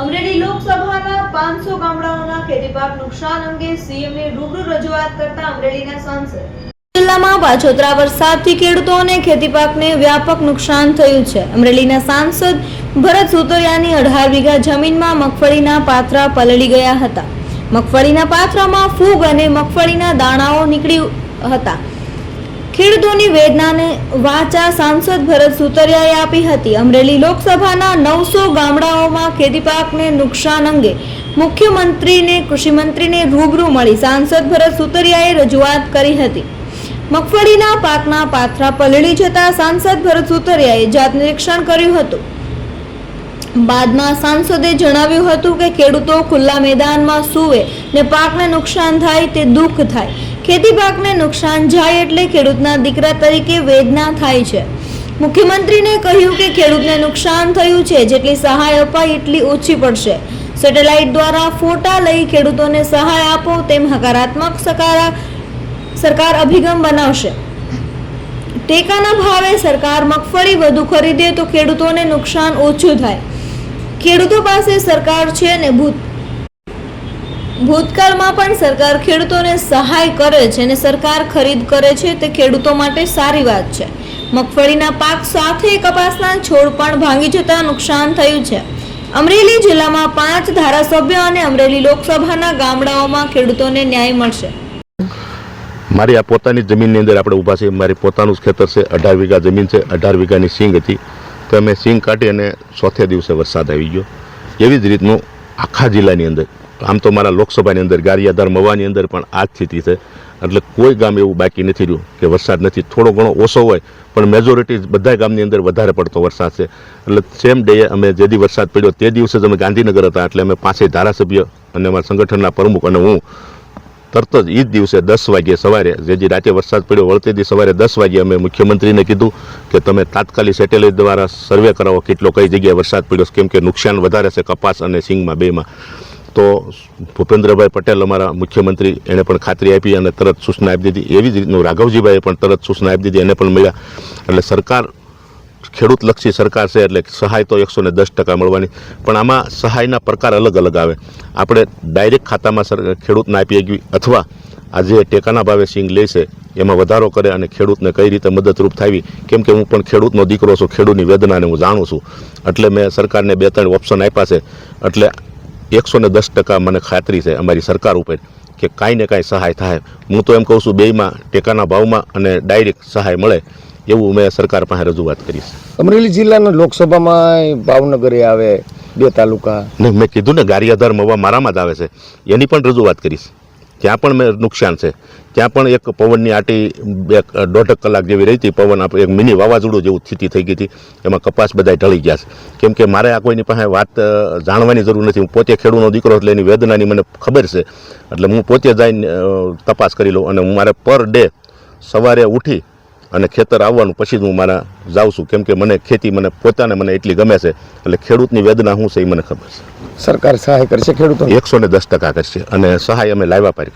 અમરેલી લોકસભાના પાંચસો ગામડાઓના ખેતી પાક નુકસાન અંગે સીએમને રૂબરૂ રજૂઆત કરતા અમરેલીના સાંસદ. જિલ્લામાં પાછોતરા વરસાદથી ખેડૂતોને ખેતી પાકને વ્યાપક નુકસાન થયું છે. અમરેલીના સાંસદ ભરત સુતરિયાની અઢાર વીઘા જમીનમાં મગફળીના પાથરા પલળી ગયા હતા. મગફળીના પાથરામાં ફૂગ અને મગફળીના દાણાઓ નીકળી હતા. ખેડૂતોની વેદનાને વાચા સાંસદ ભરત સુતરિયાએ આપી હતી. અમરેલી લોકસભાના નવસો ગામડાઓમાં ખેતી પાકને નુકસાન અંગે મુખ્યમંત્રીને કૃષિમંત્રીને રૂબરૂ મળી સાંસદ ભરત સુતરિયાએ રજૂઆત કરી હતી. મગફળીના પાકના પાથરા પલળી જતા સાંસદ ભરત સુતરિયાએ જાત નિરીક્ષણ કર્યું હતું. બાદમાં સાંસદે જણાવ્યું હતું કે ખેડૂતો ખુલ્લા મેદાનમાં સૂવે ને પાકને નુકસાન થાય તે દુઃખ થાય. ખેતી પાકને નુકસાન જાય એટલે ખેડૂતના દીકરા તરીકે વેદના થાય છે. મુખ્યમંત્રીને કહ્યું કે ખેડૂતને નુકસાન થયું છે જેટલી સહાય અપાય એટલી ઓછી પડશે. સેટેલાઇટ દ્વારા ફોટા લઈ ખેડૂતોને સહાય આપો તેમ હકારાત્મક સકારા સરકાર અભિગમ બનાવશે. ટેકાના ભાવે સરકાર મગફળી વધુ ખરીદે તો ખેડૂતોને નુકસાન ઓછું થાય. ખેડૂતો પાસે સરકાર છે ને ભૂત ભૂતકાળમાં પણ સરકાર ખેડૂતોને સહાય કરે છે અને સરકાર ખરીદ કરે છે તે ખેડૂતો માટે સારી વાત છે. મગફળીના પાક સાથે કપાસના છોડ પણ ભાંગી જતા નુકસાન થયું છે. અમરેલી જિલ્લામાં પાંચ ધારાસભ્ય અને અમરેલી લોકસભાના ગામડાઓમાં ખેડૂતોને ન્યાય મળશે. મારી આ પોતાની જમીનની અંદર આપણે ઊભા છીએ. મારી પોતાનું જ ખેતર છે. અઢાર વીઘા જમીન છે. અઢાર વીઘાની સિંગ હતી. તો અમે સિંગ કાઢી અને ચોથે દિવસે વરસાદ આવી ગયો. એવી જ રીતનું આખા જિલ્લાની અંદર આમ તો મારા લોકસભાની અંદર ગારિયાધાર મવાની અંદર પણ આ જ સ્થિતિ છે. એટલે કોઈ ગામ એવું બાકી નથી રહ્યું કે વરસાદ નથી. થોડો ઘણો ઓછો હોય, પણ મેજોરિટી બધા ગામની અંદર વધારે પડતો વરસાદ છે. એટલે સેમ ડે અમે જે દી વરસાદ પડ્યો તે દિવસે જ અમે ગાંધીનગર હતા, એટલે અમે પાસે ધારાસભ્ય અને અમારા સંગઠનના પ્રમુખ અને હું તરત જ એ જ દિવસે દસ વાગ્યે સવારે, જે જે રાતે વરસાદ પડ્યો, વળતે દી સવારે દસ વાગ્યે અમે મુખ્યમંત્રીને કીધું કે તમે તાત્કાલિક સેટેલાઇટ દ્વારા સર્વે કરાવો કેટલો કઈ જગ્યાએ વરસાદ પડ્યો કેમ કે નુકસાન વધારે છે કપાસ અને સિંગમાં બેમાં. તો ભૂપેન્દ્રભાઈ પટેલ અમારા મુખ્યમંત્રી, એણે પણ ખાતરી આપી અને તરત સૂચના આપી દીધી. એવી જ રીતનું રાઘવજીભાઈએ પણ તરત સૂચના આપી દીધી. એને પણ મળ્યા. એટલે સરકાર ખેડૂતલક્ષી સરકાર છે, એટલે સહાય તો એકસો ને દસ ટકા મળવાની. પણ આમાં સહાયના પ્રકાર અલગ અલગ આવે. આપણે ડાયરેક્ટ ખાતામાં સર, ખેડૂતને આપી શકીએ અથવા આ જે ટેકાના ભાવે સિંગ લે છે, એમાં વધારો કરે અને ખેડૂતને કઈ રીતે મદદરૂપ થાવી કેમ કે હું પણ ખેડૂતનો દીકરો છું, ખેડૂતની વેદનાને હું જાણું છું. એટલે મેં સરકારને બે ત્રણ ઓપ્શન આપ્યા છે. એટલે એકસો ને દસ ટકા મને ખાતરી છે અમારી સરકાર ઉપર કે કાંઈ ને કાંઈ સહાય થાય. હું તો એમ કહું છું બેયમાં ટેકાના ભાવમાં અને ડાયરેક્ટ સહાય મળે એવું મેં સરકાર પાસે રજૂઆત કરીશ અમરેલી જિલ્લાના લોકસભામાં ભાવનગરે આવે બે તાલુકા. ને મેં કીધું ને ગારિયાધાર મવા મારામાં જ આવે છે. એની પણ રજૂઆત કરીશ ત્યાં પણ મેં નુકસાન છે ત્યાં પણ એક પવનની આટી એક દોઢક કલાક જેવી રહી હતી પવન આપણે એક મિની વાવાઝોડું જેવું સ્થિતિ થઈ ગઈ હતી એમાં કપાસ બધા ઢળી ગયા છે. કેમ કે મારે આ કોઈની પાસે વાત જાણવાની જરૂર નથી. હું પોતે ખેડૂતનો દીકરો એટલે એની વેદનાની મને ખબર છે. એટલે હું પોતે જઈને તપાસ કરી લઉં અને હું મારે પર ડે સવારે ઉઠી અને ખેતર આવવાનું પછી જ હું મારા જાઉં છું. કેમ કે મને ખેતી મને પોતાને મને એટલી ગમે છે. એટલે ખેડૂતની વેદના શું છે એ મને ખબર છે. સરકાર સહાય કરશે ખેડૂતો એકસો ને દસ ટકા કરશે અને સહાય અમે લાવ્યા પારી